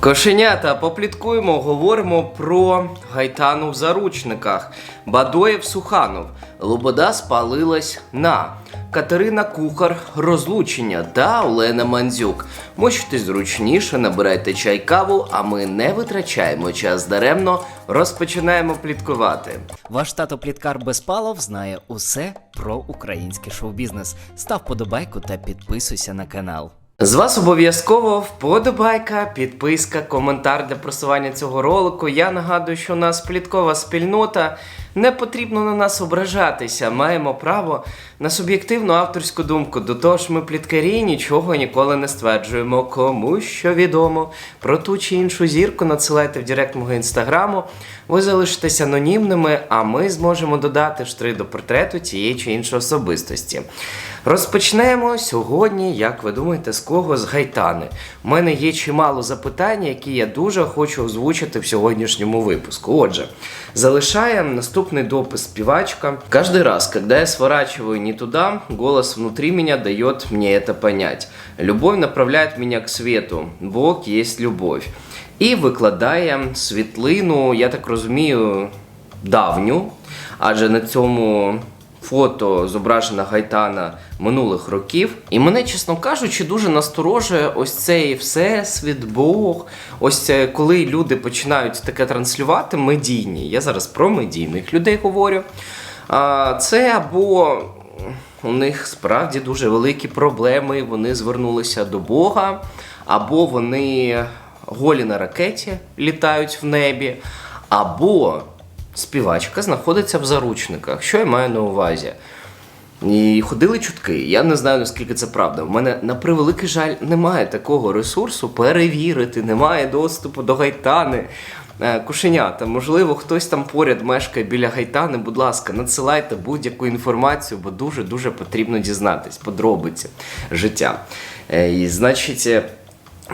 Кошенята, попліткуємо, говоримо про гайтану в заручниках. Бадоєв Суханов. Лобода спалилась на. Катерина Кухар розлучення та Олена Мандзюк. Мочте зручніше, набирайте чай каву, а ми не витрачаємо час даремно, розпочинаємо пліткувати. Ваш тато Пліткар Безпалов знає усе про український шоу-бізнес. Став подобайку та підписуйся на канал. З вас обов'язково вподобайка, підписка, коментар для просування цього ролику. Я нагадую, що у нас пліткова спільнота. Не потрібно на нас ображатися. Маємо право на суб'єктивну авторську думку. До того ж, ми пліткарі нічого ніколи не стверджуємо. Кому що відомо про ту чи іншу зірку надсилайте в директ мого інстаграму. Ви залишитесь анонімними, а ми зможемо додати штри до портрету тієї чи іншої особистості. Розпочнемо сьогодні, як ви думаєте, з кого з гайтани. У мене є чимало запитань, які я дуже хочу озвучити в сьогоднішньому випуску. Отже, залишаем наступный допис співачка. Каждый раз, когда я сворачиваю не туда, голос внутри меня дает мне это понять. Любовь направляет меня к свету. Бог есть любовь. І викладає світлину, я так розумію, давню, адже на цьому фото зображена гайтана минулих років. І мене, чесно кажучи, дуже насторожує ось цей всесвіт, Бог. Ось коли люди починають таке транслювати медійні. Я зараз про медійних людей говорю. Це або у них справді дуже великі проблеми, вони звернулися до Бога, або вони голі на ракеті літають в небі, або співачка знаходиться в заручниках. Що я маю на увазі? І ходили чутки. Я не знаю наскільки це правда. У мене на превеликий жаль немає такого ресурсу перевірити, немає доступу до гайтани. Е, Кошенята, можливо, хтось там поряд мешкає біля гайтани. Будь ласка, надсилайте будь-яку інформацію, бо дуже дуже потрібно дізнатись подробиці життя. Е, І значить.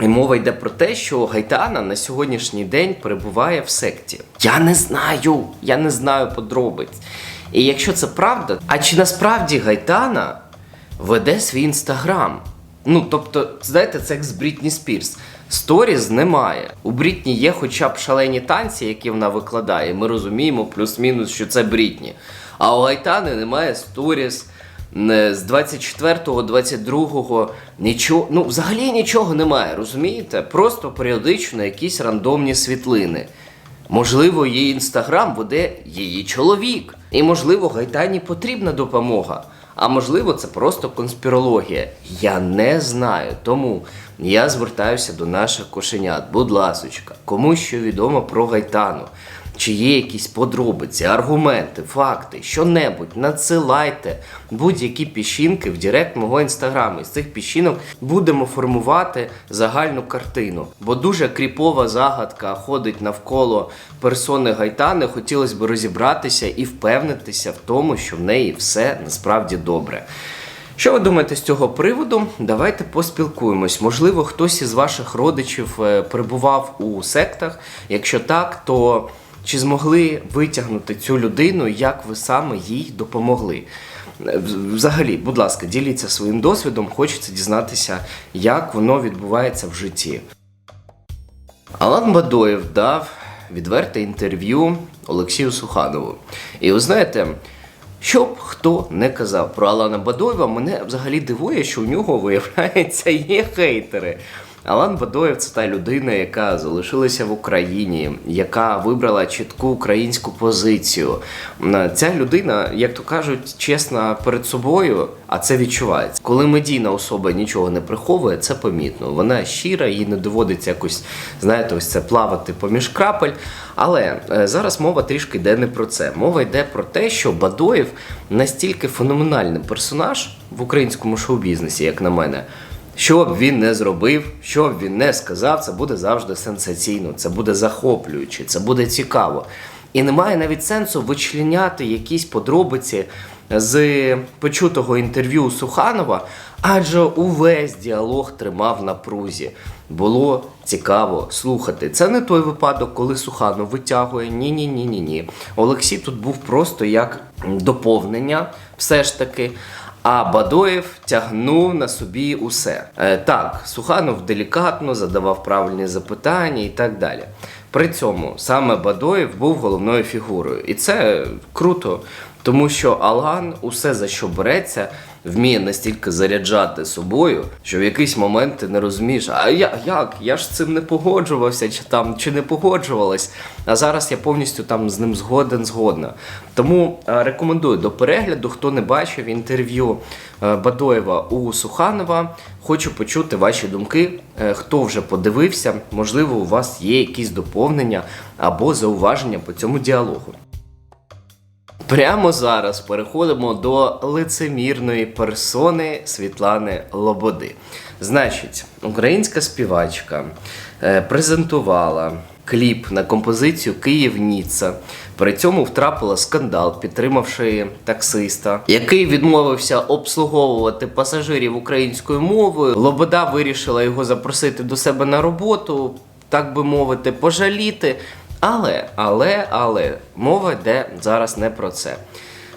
І мова йде про те, що Гайтана на сьогоднішній день перебуває в секті. Я не знаю, я не знаю подробиць. І якщо це правда, а чи насправді Гайтана веде свій інстаграм? Ну, тобто, знаєте, це як з Брітні Спірс. Сторіз немає. У Брітні є хоча б шалені танці, які вона викладає. Ми розуміємо плюс-мінус, що це Брітні. А у Гайтани немає сторіз. Не, З 24-го, 22-го нічого, ну взагалі нічого немає, розумієте? Просто періодично якісь рандомні світлини. Можливо, її інстаграм веде її чоловік. І можливо, Гайтані потрібна допомога. А можливо, це просто конспірологія. Я не знаю. Тому я звертаюся до наших кошенят. Будь ласочка, кому що відомо про Гайтану. Чи є якісь подробиці, аргументи, факти, що-небудь, надсилайте будь-які піщинки в директ мого інстаграму. З цих піщинок будемо формувати загальну картину. Бо дуже кріпова загадка ходить навколо персони Гайтани. Хотілося б розібратися і впевнитися в тому, що в неї все насправді добре. Що ви думаєте з цього приводу? Давайте поспілкуємось. Можливо, хтось із ваших родичів е, перебував у сектах. Якщо так, то чи змогли витягнути цю людину, як ви саме їй допомогли? Е, Взагалі, будь ласка, діліться своїм досвідом, хочеться дізнатися, як воно відбувається в житті. Алан Бадоєв дав відверте інтерв'ю Олексію Суханову. І ви знаєте, що б хто не казав про Алана Бадоєва, мене взагалі дивує, що у нього, виявляється, є хейтери. Алан Бадоєв це та людина, яка залишилася в Україні, яка вибрала чітку українську позицію. Ця людина, як то кажуть, чесна перед собою, а це відчувається. Коли медійна особа нічого не приховує, це помітно. Вона щира, їй не доводиться якось, знаєте, ось це плавати поміж крапель. Але е, зараз мова трішки йде не про це. Мова йде про те, що Бадоєв настільки феноменальний персонаж в українському шоу-бізнесі, як на мене. Що б він не зробив, що б він не сказав, це буде завжди сенсаційно, це буде захоплююче, це буде цікаво. І немає навіть сенсу вичленяти якісь подробиці з почутого інтерв'ю Суханова, адже увесь діалог тримав на прузі. Було цікаво слухати. Це не той випадок, коли Суханов витягує. Ні, ні, ні, ні, ні. Олексій тут був просто як доповнення, все ж таки. А Бадоєв тягнув на собі усе. Е, так, Суханов делікатно задавав правильні запитання і так далі. При цьому саме Бадоєв був головною фігурою. І це круто, тому що Алан усе за що береться, вміє настільки заряджати собою, що в якийсь момент ти не розумієш, а я, як? Я ж з цим не погоджувався, чи там чи не погоджувалась. А зараз я повністю там з ним згоден, згодна. Тому е, рекомендую до перегляду, хто не бачив інтерв'ю е, Бадоєва у Суханова. Хочу почути ваші думки. Е, Хто вже подивився, можливо, у вас є якісь доповнення або зауваження по цьому діалогу. Прямо зараз переходимо до лицемірної персони Світлани Лободи. Значить, українська співачка е, презентувала кліп на композицію Київ Ніцца. При цьому втрапила скандал, підтримавши таксиста, який відмовився обслуговувати пасажирів українською мовою. Лобода вирішила його запросити до себе на роботу, так би мовити, пожаліти. Але, але, але мова йде зараз не про це.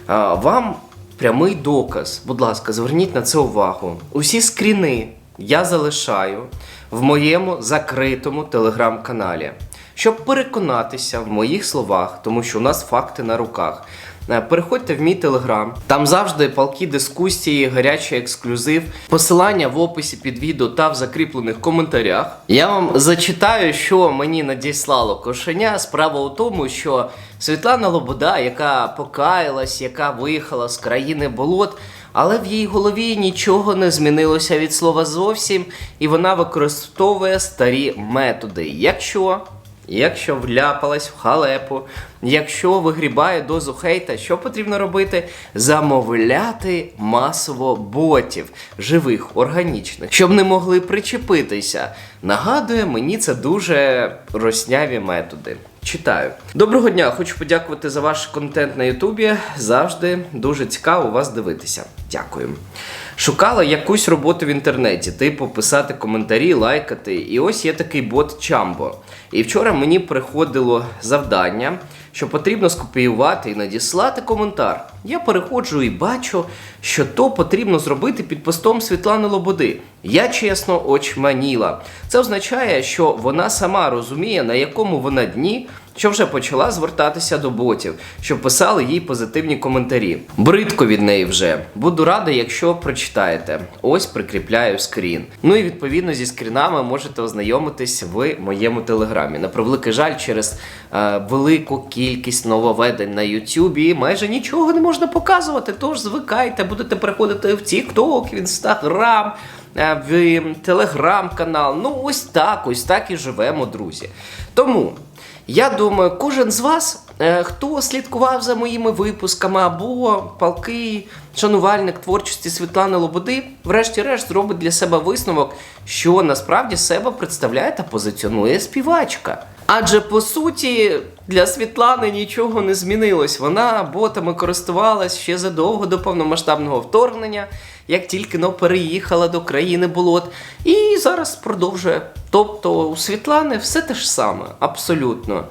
А, вам прямий доказ. Будь ласка, зверніть на це увагу. Усі скріни я залишаю в моєму закритому телеграм-каналі, щоб переконатися в моїх словах, тому що у нас факти на руках. Е, Переходьте в мій телеграм. Там завжди палкі дискусії, гарячий ексклюзив. Посилання в описі під відео та в закріплених коментарях. Я вам зачитаю, що мені надіслало кошеня. Справа у тому, що Світлана Лобода, яка покаялась, яка виїхала з країни болот. Але в її голові нічого не змінилося від слова зовсім, і вона використовує старі методи. Якщо Якщо вляпалась в халепу, якщо вигрібає дозу хейта, що потрібно робити? Замовляти масово ботів, живих, органічних, щоб не могли причепитися. Нагадує, мені це дуже росняві методи. Читаю. Доброго дня, хочу подякувати за ваш контент на Ютубі. Завжди дуже цікаво вас дивитися. Дякую. Шукала якусь роботу в інтернеті, типу писати коментарі, лайкати. І ось є такий бот Чамбо. І вчора мені приходило завдання, що потрібно скопіювати і надіслати коментар. Я переходжу і бачу, що то потрібно зробити під постом Світлани Лободи. Я чесно очманіла. Це означає, що вона сама розуміє, на якому вона дні, що вже почала звертатися до ботів, що писали їй позитивні коментарі. Бридко від неї вже. Буду радий, якщо прочитаєте. Ось прикріпляю скрін. Ну і відповідно зі скрінами можете ознайомитись в моєму телеграмі. На превеликий жаль, через е, велику кількість нововведень на Ютубі майже нічого не можна показувати. Тож звикайте, будете переходити в TikTok, в Instagram, е, в телеграм-канал. Ну, ось так, ось так і живемо, друзі. Тому. Я думаю, кожен з вас, е, хто слідкував за моїми випусками або палкий шанувальник творчості Світлани Лободи, врешті-решт зробить для себе висновок, що насправді себе представляє та позиціонує співачка. Адже по суті для Світлани нічого не змінилось. Вона ботами користувалась ще задовго до повномасштабного вторгнення, як тільки но переїхала до країни болот, і зараз продовжує. Тобто у Світлани все те ж саме, абсолютно.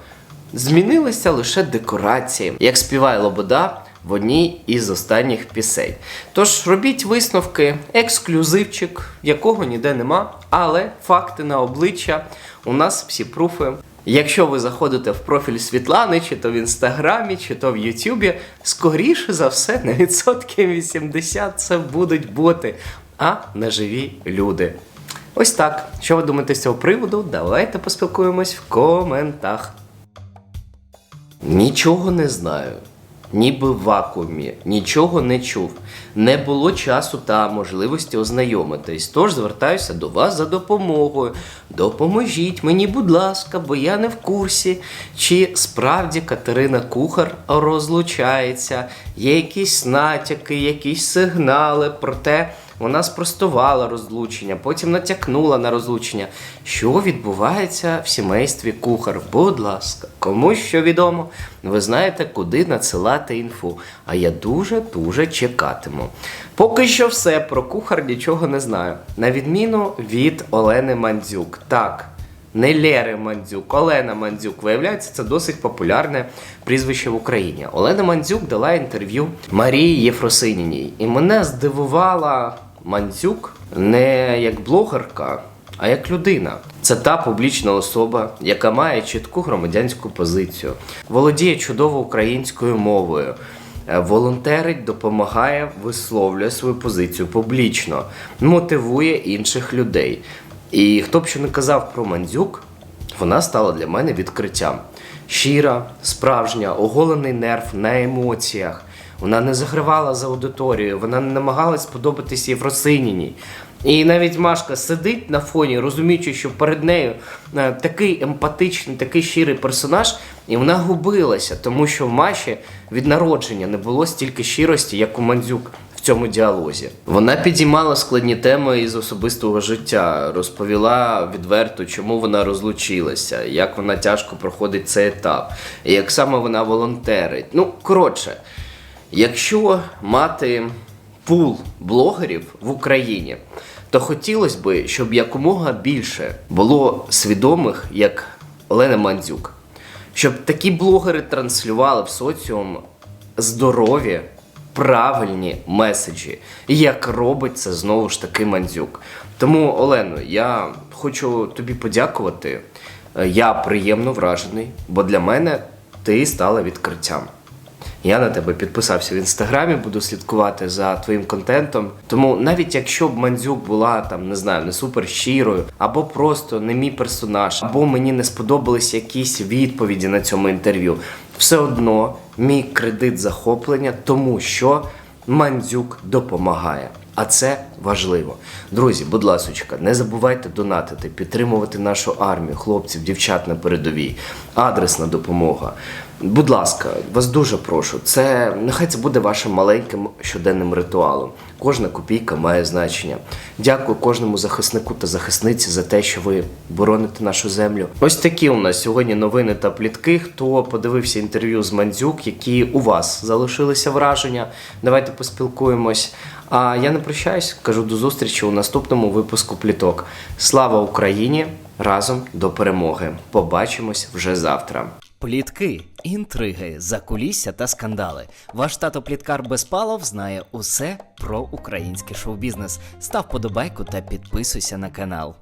Змінилися лише декорації, як співає Лобода в одній із останніх пісень. Тож робіть висновки, ексклюзивчик, якого ніде нема, але факти на обличчя у нас всі пруфи. Якщо ви заходите в профіль Світлани, чи то в інстаграмі, чи то в Ютубі, скоріше за все, на відсотки 80 це будуть боти, а не живі люди. Ось так. Що ви думаєте з цього приводу? Давайте поспілкуємось в коментах. Нічого не знаю. Ніби в вакуумі, нічого не чув. Не було часу та можливості ознайомитись. Тож звертаюся до вас за допомогою. Допоможіть мені, будь ласка, бо я не в курсі, чи справді Катерина Кухар розлучається, є якісь натяки, якісь сигнали про те. Вона спростувала розлучення, потім натякнула на розлучення. Що відбувається в сімействі кухар? Будь ласка, комусь що відомо, ви знаєте, куди надсилати інфу. А я дуже-дуже чекатиму. Поки що все про кухар нічого не знаю. На відміну від Олени Мандзюк. Так, не Лєри Мандзюк, Олена Мандзюк. Виявляється, це досить популярне прізвище в Україні. Олена Мандзюк дала інтерв'ю Марії Єфросиніній. І мене здивувала Мандзюк не як блогерка, а як людина. Це та публічна особа, яка має чітку громадянську позицію, володіє чудово українською мовою. Е, Волонтерить, допомагає, висловлює свою позицію публічно, мотивує інших людей. І хто б що не казав про Мандзюк, вона стала для мене відкриттям. Щира, справжня, оголений нерв на емоціях. Вона не загривала за аудиторією, вона не намагалась сподобатись Євросиніній. І навіть Машка сидить на фоні, розуміючи, що перед нею е, такий емпатичний, такий щирий персонаж, і вона губилася, тому що в Маші від народження не було стільки щирості, як у Мандзюк в цьому діалозі. Вона підіймала складні теми із особистого життя, розповіла відверто, чому вона розлучилася, як вона тяжко проходить цей етап, і як саме вона волонтерить. Ну, коротше, якщо мати пул блогерів в Україні, то хотілося б, щоб якомога більше було свідомих, як Олена Мандзюк, щоб такі блогери транслювали в соціум здорові, правильні меседжі, як робить це знову ж таки Мандзюк. Тому, Олено, я хочу тобі подякувати. Е, Я приємно вражений, бо для мене ти стала відкриттям. Я на тебе підписався в інстаграмі, буду слідкувати за твоїм контентом. Тому навіть якщо б Мандзюк була там, не знаю, не супер щирою, або просто не мій персонаж, або мені не сподобались якісь відповіді на цьому інтерв'ю, все одно мій кредит захоплення, тому що Мандзюк допомагає. А це важливо. Друзі, будь ласочка, не забувайте донатити, підтримувати нашу армію, хлопців, дівчат на передовій, адресна допомога. Будь ласка, вас дуже прошу. Це нехай це буде вашим маленьким щоденним ритуалом. Кожна копійка має значення. Дякую кожному захиснику та захисниці за те, що ви бороните нашу землю. Ось такі у нас сьогодні новини та плітки. Хто подивився інтерв'ю з Мандзюк, які у вас залишилися враження? Давайте поспілкуємось. А я не прощаюсь, кажу до зустрічі у наступному випуску пліток. Слава Україні! Разом до перемоги! Побачимось вже завтра. Плітки, інтриги, закулісся та скандали. Ваш тато Пліткар Безпалов знає усе про український шоу-бізнес. Став подобайку та підписуйся на канал.